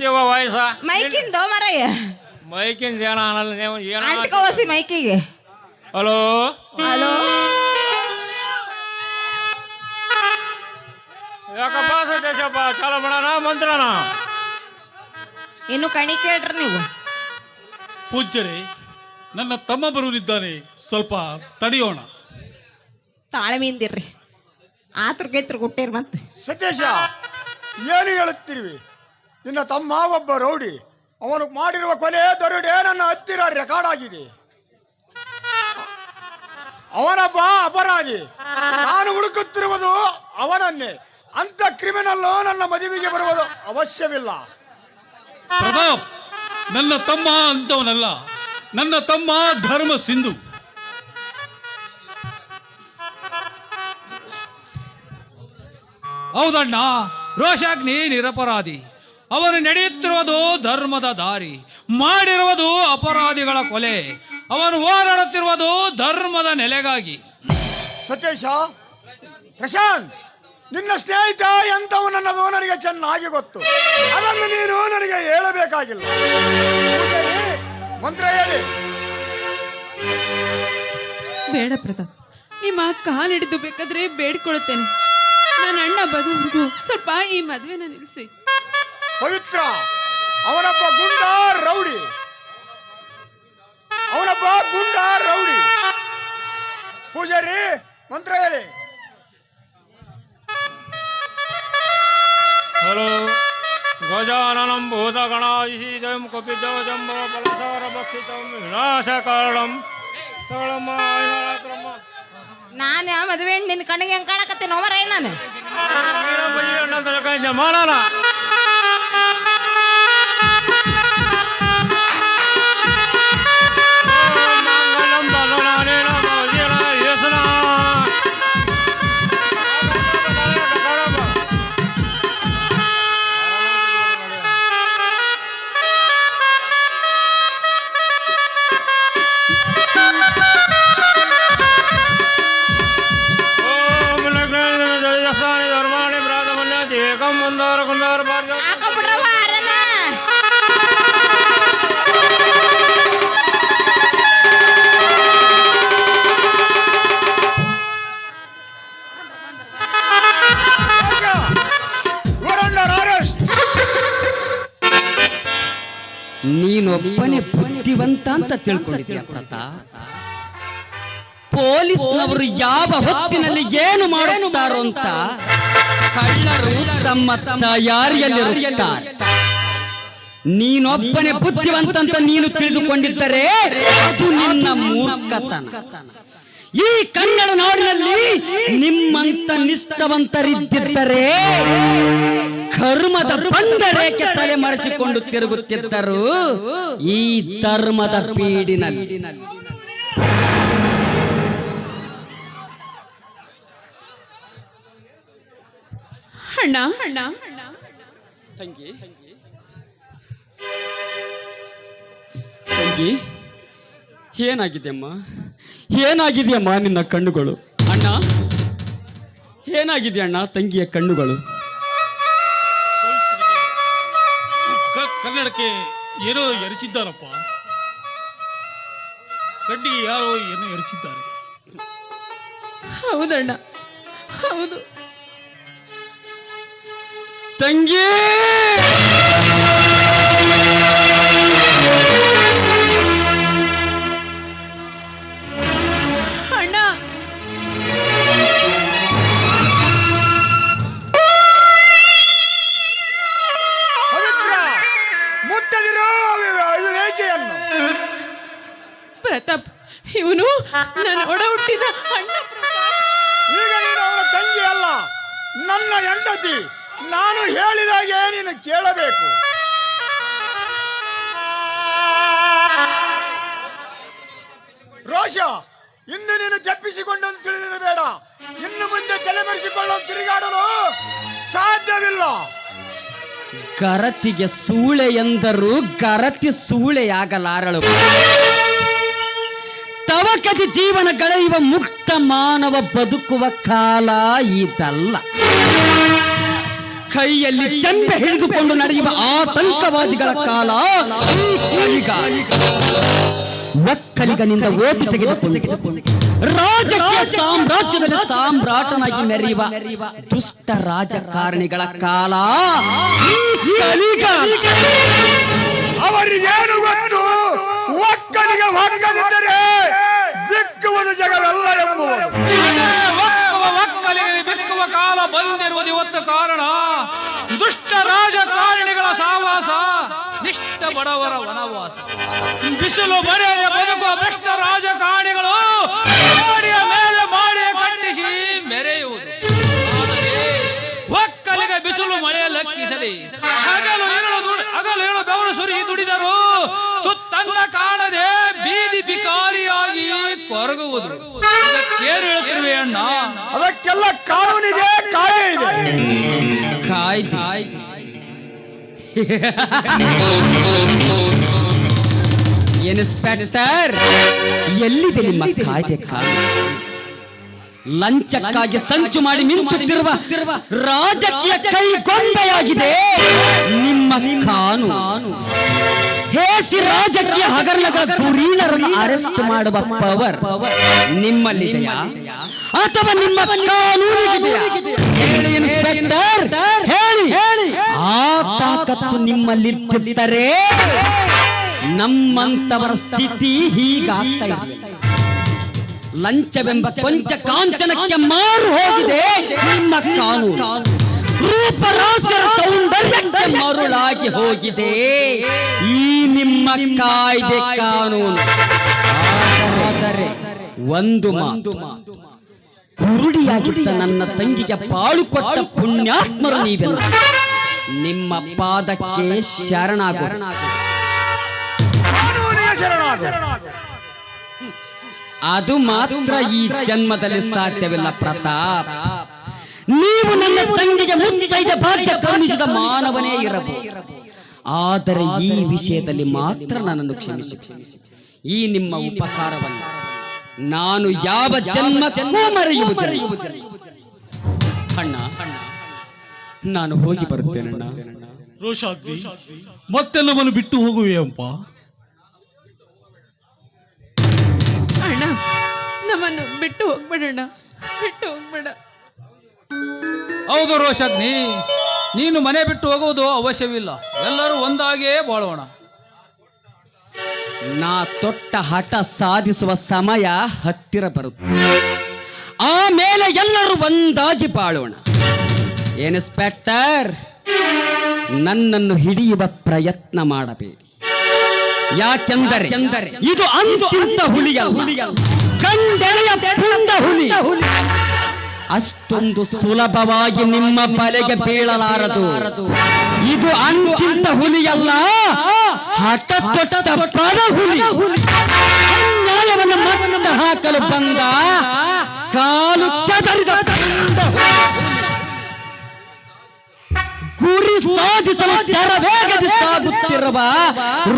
ದೇವ ವಯಸ್ಸ? ಮೈಕಿಂದ ಮರಯ್ಯ. ಮೈಕಿಂದ ಏನ ಅನ್ನಲ್ಲ ನೀವು ಏನ ಅಂಟ್ಕೋಸಿ ಮೈಕಿಗೆ. ಹಲೋ? ಹಲೋ? ಯಾಕಪ್ಪ ಸತ್ಯಶಪ್ಪ? ಚಾಲ ಮಾಡೋಣ ಮಂತ್ರಣ? ಇನ್ನು ಕಣಿ ಕೇಳ್ರಿ ನೀವು. ಪೂಜ್ಯರೇ ನನ್ನ ತಮ್ಮ ಬರುವುದಿದ್ದಾನೆ ಸ್ವಲ್ಪ ತಡೆಯೋಣ. ತಾಳ್ಮೆಯಿಂದಿರ್ರಿ. ಆತ್ರ ಗೈತ್ರ ಗುಟ್ಟೇರಿ ಮತ್ತೆ. ಸತೀಶ ಏನು ಹೇಳುತ್ತಿರುವಿ ನಿನ್ನ ತಮ್ಮ ಒಬ್ಬ ರೌಡಿ, ಅವನು ಮಾಡಿರುವ ಕೊಲೆ ದೊರಡೆ ನನ್ನ ಹತ್ತಿರ ರೆಕಾರ್ಡ್ ಆಗಿದೆ. ಅವನೊಬ್ಬ ಅಪರಾಧಿ, ನಾನು ಹುಡುಕುತ್ತಿರುವುದು ಅವನನ್ನೇ. ಅಂತ ಕ್ರಿಮಿನಲ್ ನನ್ನ ಮದುವೆಗೆ ಬರುವುದು ಅವಶ್ಯವಿಲ್ಲ. ಪ್ರತಾಪ್, ನನ್ನ ತಮ್ಮ ಅಂತವನಲ್ಲ, ನನ್ನ ತಮ್ಮ ಧರ್ಮ ಸಿಂಧು. ಹೌದಣ್ಣ, ರೋಷಾಗ್ನಿ ನಿರಪರಾಧಿ. ಅವನು ನಡೆಯುತ್ತಿರುವುದು ಧರ್ಮದ ದಾರಿ ಮಾಡಿರುವುದು ಅಪರಾಧಿಗಳ ಕೊಲೆ. ಅವನು ಹೋರಾಡುತ್ತಿರುವುದು ಧರ್ಮದ ನೆಲೆಗಾಗಿ. ಸತೀಶ ಪ್ರಶಾಂತ್ ನಿನ್ನ ಸ್ನೇಹಿತ ಎಂತವನನ್ನದು ನನಗೆ ಚೆನ್ನಾಗಿ ಗೊತ್ತು. ಅದನ್ನು ನೀನು ನನಗೆ ಹೇಳಬೇಕಾಗಿಲ್ಲ. ಮಂತ್ರ ಹೇಳಿ. ಬೇಡ ಪ್ರತಾಪ್ ನಿಮ್ಮ ಕಾಲು ಹಿಡಿದು ಬೇಕಾದ್ರೆ ಬೇಡ್ಕೊಳುತ್ತೇನೆ ನನ್ನ ಅಣ್ಣ ಬದುವರೆಗೂ ಸ್ವಲ್ಪ ಈ ಮದುವೆನ ನಿಲ್ಲಿಸಿ. ಪವಿತ್ರ ಅವನೊಬ್ಬ ಗುಂಡ ರೌಡಿ. ಅವನೊಬ್ಬ ಗುಂಡ ರೌಡಿ. ಪೂಜಾರಿ ಮಂತ್ರ ಹೇಳಿ. ಹಲೋ ಗಜಾನನಂ ಭೂತಗಣಾಯಿಷೀದಂ ಕಪಿತೋ ಜಂಬೋ ಫಲಸಾರ ಭಕ್ಷಿತಂ ವಿನಾಶ ಕಾರಣಂ ತಳಮ ಐನಳಕ್ರಮ ನಾನು ಮದುವೆ ನಿನ್ನ ಕಣ್ಣಿಗೆ ಹೆಂಗೆ ಕಾಣಕತ್ತೀನಿ? ಮರಯ್ಯ ನಾನು. ಮಾಡೋಣ ಅಂತ ತಿಳ್ಕೊಂಡಿದ್ಯಾ ಪ್ರತಾಪ್? ಪೊಲೀಸ್ನವರು ಯಾವ ಹೊತ್ತಿನಲ್ಲಿ ಏನು ಮಾಡುತ್ತಾರೋ ಅಂತ ಕಳ್ಳರು ತಮ್ಮ ತಯಾರಿಯಲ್ಲಿರುತ್ತಾರೆ ನೀನೊಬ್ಬನೇ ಬುದ್ಧಿವಂತ ಅಂತ ನೀನು ತಿಳಿದುಕೊಂಡಿದ್ದರೆ ಅದು ನಿನ್ನ ಮೂರ್ಖತನ. ಈ ಕನ್ನಡ ನಾಡಿನಲ್ಲಿ ನಿಮ್ಮಂತ ನಿಷ್ಠವಂತರಿದ್ದರೆ ಕರ್ಮದ ಬಂದರೇಕೆ ತಲೆ ಮರೆಸಿಕೊಂಡು ತಿರುಗುತ್ತಿದ್ದರು? ಈ ಧರ್ಮದ ಪೀಡಿನಲ್ಲಿ ಅಣ್ಣ ಅಣ್ಣ. ತಂಗಿ. ತಂಗಿ. ಏನಾಗಿದೆಯಮ್ಮ? ಏನಾಗಿದೆಯಮ್ಮ ನಿನ್ನ ಕಣ್ಣುಗಳು? ಅಣ್ಣ? ಏನಾಗಿದೆ ಅಣ್ಣ ತಂಗಿಯ ಕಣ್ಣುಗಳು? ಕನ್ನಡಕ್ಕೆ ಏನೋ ಎರಚಿದ್ದಾರಪ್ಪ. ಕಡ್ಡಿ ಯಾರೋ ಏನೋ ಎರಚಿದ್ದಾರೆ. ಹೌದಣ್ಣ ಹೌದು. ತಂಗಿ! ನನ್ನ ಒಡ ಹುಟ್ಟಿದ ಅಣ್ಣ ಈಗ ನೀನು ಅವನ ತಂಗಿ ಅಲ್ಲ. ನನ್ನ ಹೆಂಡತಿ. ನಾನು ಹೇಳಿದಾಗೆ ನೀನು ಕೇಳಬೇಕು. ರೋಷ ಇನ್ನು ನೀನು ತಪ್ಪಿಸಿಕೊಂಡು ತಿಳಿದಿರಬೇಡ ಇನ್ನು ಮುಂದೆ ತಲೆಮರೆಸಿಕೊಳ್ಳೋ ತಿರುಗಾಡಲು ಸಾಧ್ಯವಿಲ್ಲ. ಗರತಿಗೆ ಸೂಳೆ ಎಂದರೂ ಗರತಿ ಸೂಳೆಯಾಗಲಾರಳು. ತವಕತಿ ಜೀವನ ಕಳೆಯುವ ಮುಕ್ತ ಮಾನವ ಬದುಕುವ ಕಾಲ ಇದಲ್ಲ. ಕೈಯಲ್ಲಿ ಚಂಬೆ ಹಿಡಿದುಕೊಂಡು ನಡೆಯುವ ಆತಂಕವಾದಿಗಳ ಕಾಲ ಒಕ್ಕಲಿಗನಿಂದ ಓದಿ ತೆಗೆದುಕೊಂಡು ರಾಜಕೀಯ ಸಾಮ್ರಾಜ್ಯದಲ್ಲಿ ಸಾಮ್ರಾಟನಾಗಿ ಮೆರೆಯುವ ದುಷ್ಟ ರಾಜಕಾರಣಿಗಳ ಕಾಲ ಅವರಿಗೇನು ಗೊತ್ತು? ಒಕ್ಕಲಿಗೆ ಒಕ್ಕಲಿದ್ದರೆ ಬಿಕ್ಕುವುದು ಜಗವೆಲ್ಲ ಎಂಬುದು ಒಕ್ಕಲಿಗೆ ಬಿಕ್ಕುವ ಕಾಲ ಬಂದಿರುವುದು ಇವತ್ತು ಕಾರಣ. ದುಷ್ಟ ರಾಜಕಾರಣಿಗಳ ಸಾವಾಸ, ನಿಷ್ಠ ಬಡವರ ವನವಾಸ. ಬಿಸಿಲು ಮರೆಯ ಬದುಕುವ ಭ್ರಷ್ಟ ರಾಜಕಾರಣಿಗಳು ಮಾಡಿಯ ಮೇಲೆ ಮಾಡಿ ಕಟ್ಟಿಸಿ ಮೆರೆಯುವುದು. ಒಕ್ಕಲಿಗೆ ಬಿಸಿಲು ಮಳೆಯ ಲೆಕ್ಕಿಸದೆ ಹಗಲು ದುಡಿ ಹಗಲು ಹೇಳು ಬೆವರು ಸುರಿಸಿ ದುಡಿದರು. ಕೊರಗುವುದು ಏನು ಹೇಳುತ್ತಿರುವೆ ಅಣ್ಣ? ಅದಕ್ಕೆಲ್ಲ ಕಾನೂನಿದೆ ಕಾಯ್ದೆ ಇದೆ. ಕಾಯ್ದೆ. ಇನ್ಸ್ಪೆಕ್ಟರ್ ಎಲ್ಲಿದೆ ನಿಮ್ಮ ಕಾಯ್ದೆ ಕಾನೂನು? ಲಂಚಕ್ಕಾಗಿ ಸಂಚು ಮಾಡಿ ಮಿಂಚುತ್ತಿರುವ ರಾಜಕೀಯ ಕೈಗೊಂಬೆಯಾಗಿದೆ ನಿಮ್ಮ ಕಾನೂನು. ಹೇಸಿ ರಾಜಕೀಯ ಹಗರಣಗಳ ಗುರೀಣರನ್ನು ಅರೆಸ್ಟ್ ಮಾಡುವ ಪವರ್ ನಿಮ್ಮಲ್ಲಿದೆಯಾ? ಅಥವಾ ನಿಮ್ಮ ಕಾನೂನಿಗಿದೆಯಾ? ಹೇಳಿ ಇನ್ಸ್ಪೆಕ್ಟರ್ ಹೇಳಿ ಆ ತಾಕತ್ತು ನಿಮ್ಮಲ್ಲಿದ್ದರೆ ನಮ್ಮಂತವರ ಸ್ಥಿತಿ ಹೀಗಾಗ್ತಾ ಇದೆ ಲಂಚವೆಂಬ ಕೊಂಚ ಕಾಂಚನಕ್ಕೆ ಮಾರು ಹೋಗಿದೆ ನಿಮ್ಮ ಕಾನೂನು. ರೂಪರಾಶರ ಸೌಂದರ್ಯಕ್ಕೆ ಮರುಳಾಗಿ ಹೋಗಿದೆ. ಈ ನಿಮ್ಮ ಕಾಯ್ದೆ ಕಾನೂನು. ಆದರೆ ಒಂದು ಮಾತು. ಕುರುಡಿಯಾಗಿದ್ದ ನನ್ನ ತಂಗಿಗೆ ಪಾಳು ಕೊಟ್ಟ ಪುಣ್ಯಾತ್ಮರು ನೀವೆಲ್ಲ. ನಿಮ್ಮ ಪಾದಕ್ಕೆ ಶರಣಾಗು. ಅದು ಮಾತ್ರ ಈ ಜನ್ಮದಲ್ಲಿ ಸಾಧ್ಯವಿಲ್ಲ ಪ್ರತಾಪ್. ನೀವು ನನ್ನ ತಂಗಿಗೆ ಮುತ್ತೈದ ಭಾಗ್ಯ ಕರುಣಿಸಿದ ಮಾನವನೇ ಇರಬಹುದು. ಆದರೆ ಈ ವಿಷಯದಲ್ಲಿ ಮಾತ್ರ ನನ್ನನ್ನು ಕ್ಷಮಿಸಿ. ಈ ನಿಮ್ಮ ಉಪಕಾರವನ್ನು ನಾನು ಯಾವ ಜನ್ಮ ಮರೆಯುವುದಿಲ್ಲ. ಅಣ್ಣ ನಾನು ಹೋಗಿ ಬರುತ್ತೇನಣ್ಣ ರೋಷಾಗ್ನಿ ಮತ್ತೆ ನಮ್ಮನ್ನು ಬಿಟ್ಟು ಹೋಗುವೆಯಪ್ಪ ಅಣ್ಣ ನಮ್ಮನ್ನು ಬಿಟ್ಟು ಹೋಗ್ಬೇಡಣ್ಣ ಬಿಟ್ಟು ಹೋಗ್ಬೇಡ. ಹೌದು ರೋಷಗ್ನಿ ನೀನು ಮನೆ ಬಿಟ್ಟು ಹೋಗುವುದು ಅವಶ್ಯವಿಲ್ಲ. ಎಲ್ಲರೂ ಒಂದಾಗಿಯೇ ಬಾಳೋಣ. ನಾ ತೊಟ್ಟ ಹಠ ಸಾಧಿಸುವ ಸಮಯ ಹತ್ತಿರ ಬರುತ್ತೆ. ಆಮೇಲೆ ಎಲ್ಲರೂ ಒಂದಾಗಿ ಬಾಳೋಣ. ಇನ್ಸ್ಪೆಕ್ಟರ್ ನನ್ನನ್ನು ಹಿಡಿಯುವ ಪ್ರಯತ್ನ ಮಾಡಬೇಡಿ. ಯಾಕೆಂದರೆ ಇದು ಅಂತಿಂತ ಹುಲಿಯ ಕಂಡೆಳೆಯ ಹುಲಿ ಹುಲಿ ಅಷ್ಟೊಂದು ಸುಲಭವಾಗಿ ನಿಮ್ಮ ಬಲೆಗೆ ಬೀಳಲಾರದು. ಇದು ಅಂತಿಂತ ಹುಲಿಯಲ್ಲ. ಹಠ ತೊಟ್ಟ ಪರ ಹುಲಿ ಅನ್ಯಾಯವನ್ನು ಹಾಕಲು ಬಂದ ಕಾಲು ಚದರಿದ ಹುಲಿ. ಗುರಿ ಸಾಧಿಸಲು ವೇಗದ ಸಾಗುತ್ತಿರುವ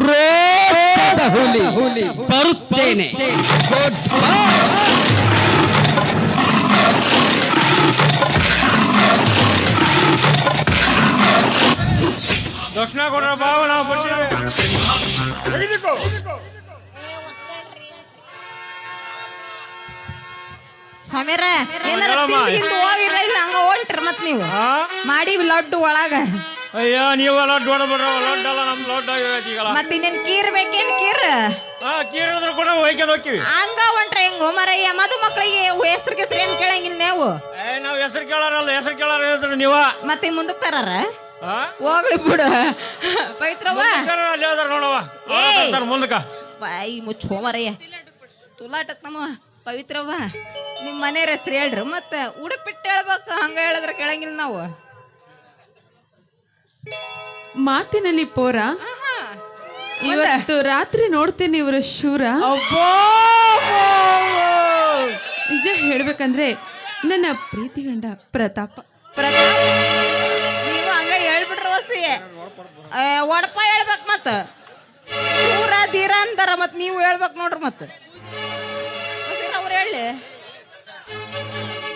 ರೋಷದ ಹುಲಿ. ಬರುತ್ತೇನೆ. ದಕ್ಷಿಣ ಕೊಡ್ರ ಬಾವ ನಾವು ಬರ್ತೀವಿ. ತೆಗೆದುಕೋ ಸ್ವಾಮಿರ ಏನಾರ ಹೇಳಮ್ಮ. ತಿಂದು ಹೋಗಿರ ಇಲ್ಲ ಹಂಗ ಹೊಂಟ್ರ ಮತ್ ನೀವು. ಮಾಡಿ ಲಡ್ಡು ಒಳಗ. ಅಯ್ಯ ನೀವು ಲಡ್ಡು ಬಿಡ್ರ ಲಡ್ಡ ಅಲ್ಲ ನಮ್ ಲಡ್ಡ ಆಗೈತಿ ಈಗಲ್ಲ. ಮತ್ ಇನ್ನೇನ್ ಕೀರ್ ಬೇಕೇನ್ ಕೀರ್? ಕೀರಿದ್ರು ಕೂಡ ಹೋಗ್ತೀವಿ. ಹಂಗ ಹೊಂಟ್ರ ಹೆಂಗು ಮರಯ್ಯ ಮದು ಮಕ್ಕಳಿಗೆ ಹೆಸರು ಏನ್ ಕೇಳಂಗಿಲ್ಲ ನೀವು? ಏ ನಾವ್ ಹೆಸರು ಕೇಳಾರಲ್ಲ ಹೆಸರು ಕೇಳಾರ ಹೇಳಿದ್ರು ನೀವ. ಮತ್ತೆ ಮುಂದಕ್ಕೆ ತರಾರ? ಹೋಗ್ಲಿ ಬಿಡು. ಪವಿತ್ರವ್ವ. ಅಲ್ಲಿ. ಮುಂದಕ್ಕ. ಬಾಯಿ ಮುಚ್ಚೋ ತುಲಾಟಕ್ ನಮ್ಮ ಪವಿತ್ರವ್ವ. ನಿಮ್ ಮನೆಯವ್ರ ಹೆಸ್ರು ಹೇಳ್ರಿ ಮತ್ತೆ ಉಡುಪಿಟ್ಟು ಹೇಳ್ಬೇಕು ಹಂಗ ಹೇಳಿದ್ರೆ ಕೇಳಂಗಿಲ್ಲ ನಾವು. ಮಾತಿನಲ್ಲಿ ಪೋರ. ಆಹಾ. ಇವತ್ತು ರಾತ್ರಿ ನೋಡ್ತೇನೆ ಇವರು ಶೂರ. ಅಬ್ಬೋ. ನಿಜ ಹೇಳ್ಬೇಕಂದ್ರೆ ನನ್ನ ಪ್ರೀತಿ ಗಂಡ ಪ್ರತಾಪ. ಪ್ರತಾಪ್. ಒಡಪ ಹೇಳ್ಬೇಕು ಮತ್ತೆ. ಊರ ದೀರ ಅಂತಾರ ಮತ್ತೆ ನೀವು ಹೇಳ್ಬೇಕು ನೋಡ್ರಿ ಮತ್ತೆ. ಅವ್ರು ಹೇಳಿ.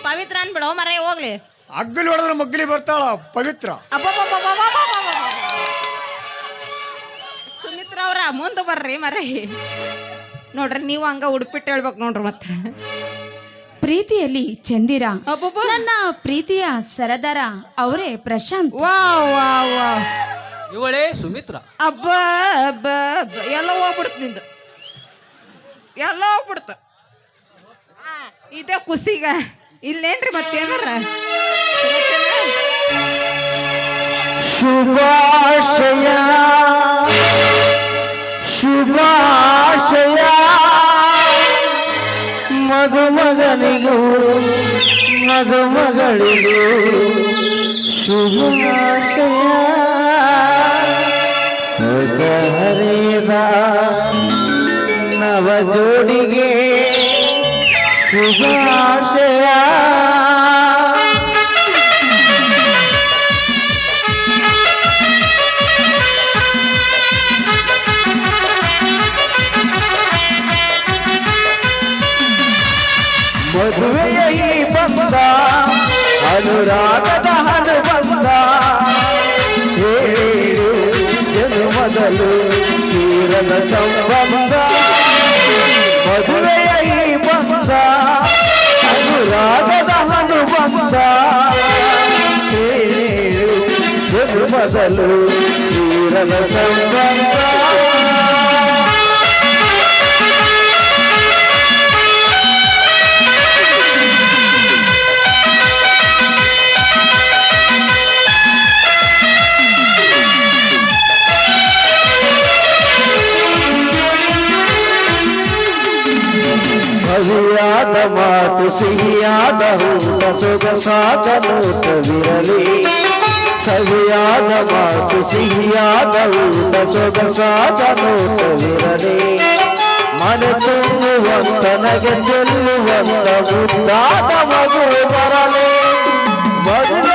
ಪವಿತ್ರ ಅನ್ಬಿಡೋ ಮರ ಹೋಗ್ಲಿ. ಅಗ್ಲಿ ಹೊಡೆದ್ರೆ ಮಗ್ಲಿ ಬರ್ತಾಳ ಪವಿತ್ರ. ಸುಮಿತ್ರ ಅವ್ರ ಮುಂದೆ ಬರ್ರಿ ಮರ. ನೋಡ್ರಿ ನೀವು ಹಂಗ ಉಡುಪಿಟ್ಟು ಹೇಳ್ಬೇಕು ನೋಡ್ರಿ ಮತ್ತೆ. ಪ್ರೀತಿಯಲ್ಲಿ ಚಂದಿರ ನನ್ನ ಪ್ರೀತಿಯ ಸರದಾರ ಅವರೇ ಪ್ರಶಾಂತ್. ವಾ ವಾ ವಾ ಇವಳೇ ಸುಮಿತ್ರ. ಅಬ್ಬ ಅಬ್ಬ ಅಬ್ಬ. ಎಲ್ಲ ಹೋಗ್ಬಿಡ್ತು ನಿಂದು. ಎಲ್ಲ ಹೋಗ್ಬಿಡ್ತು ಆ, ಇದೇ ಖುಷಿಗ ಇಲ್ಲೇನ್ರಿ ಮತ್ತೇನಾರ? ಶುಭಾಶಯ. ಶುಭಾಶಯ. ಮದುಮಗನಿಗೂ ಮದುಮಗಳಿಗೂ ಶುಭಾಶಯ. ಹರಿದ ನವ ಜೋಡಿಗೆ ಶುಭಾಶಯ. అనురాగద హనుమంత ఏడు జనుమదలు తీరన సంబంధ. మధురయ బంధ అనురాగద హనుమంత ఏడు జనుమదలు తీరన సంబంధ. ಸವಿಯಾದವು ಸೊಗಸಾದನು ತವಿರಲಿ ಸವಿಯಾದ ಮಾತು ಸಿಹಿಯಾದವು ಸೊಗಸಾದನು ತವಿರಲಿ ಮನೆ ತುಂಬುವಂತ ನಗೆ ಚೆಲ್ಲುವಂತ ಮುದ್ದಾದ ಮಗು ಬರಲಿ ಮಗು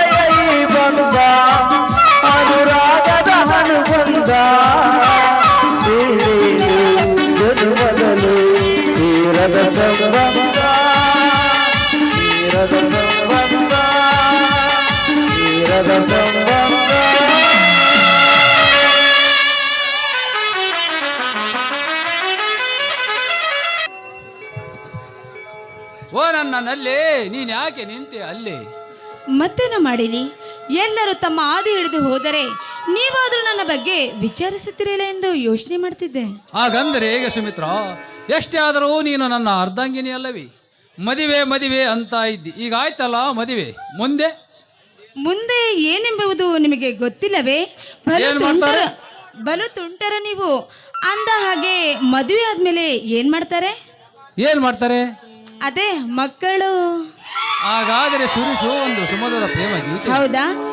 ಸಂಬಂಧ ಸಂಬಂಧ. ಓ ನನ್ನಲ್ಲೇ ನೀನ್ ಯಾಕೆ ನಿಂತೆ ಅಲ್ಲೇ? ಮತ್ತೇನು ಮಾಡಿಲಿ ಎಲ್ಲರೂ ತಮ್ಮ ಆದಿ ಹಿಡಿದು ಹೋದರೆ ನೀವಾದ್ರೂ ನನ್ನ ಬಗ್ಗೆ ವಿಚಾರಿಸುತ್ತಿರಲಿಲ್ಲ ಎಂದು ಯೋಚನೆ ಮಾಡ್ತಿದ್ದೆ. ಹಾಗಂದ್ರೆ ಹೇಗೆ ಸುಮಿತ್ರ ಎಷ್ಟೇ ಆದರೂ ನೀನು ನನ್ನ ಅರ್ಧಾಂಗಿನಿ ಅಲ್ಲವೇ ಮದುವೆ ಮದುವೆ ಅಂತ ಇದ್ದಿ. ಈಗ ಆಯ್ತಲ್ಲ ಮದುವೆ? ಮುಂದೆ? ಮುಂದೆ ಏನೆಂಬುದು ನಿಮಗೆ ಗೊತ್ತಿಲ್ಲವೇ? ಬಲು ಏನ್ ತುಂಟರ ಮಾಡ್ತಾರೆ? ಬಲು ತುಂಟರ ನೀವು. ಅಂದ ಹಾಗೆ ಮದುವೆ ಆದ್ಮೇಲೆ ಏನ್ ಮಾಡ್ತಾರೆ? ಏನ್ ಮಾಡ್ತಾರೆ? ಅದೇ ಮಕ್ಕಳು. ಹಾಗಾದರೆ ಸುರಿಸು ಒಂದು ಸುಮಧುರ ಪ್ರೇಮ ಗೀತೆ. ಹೌದಾ?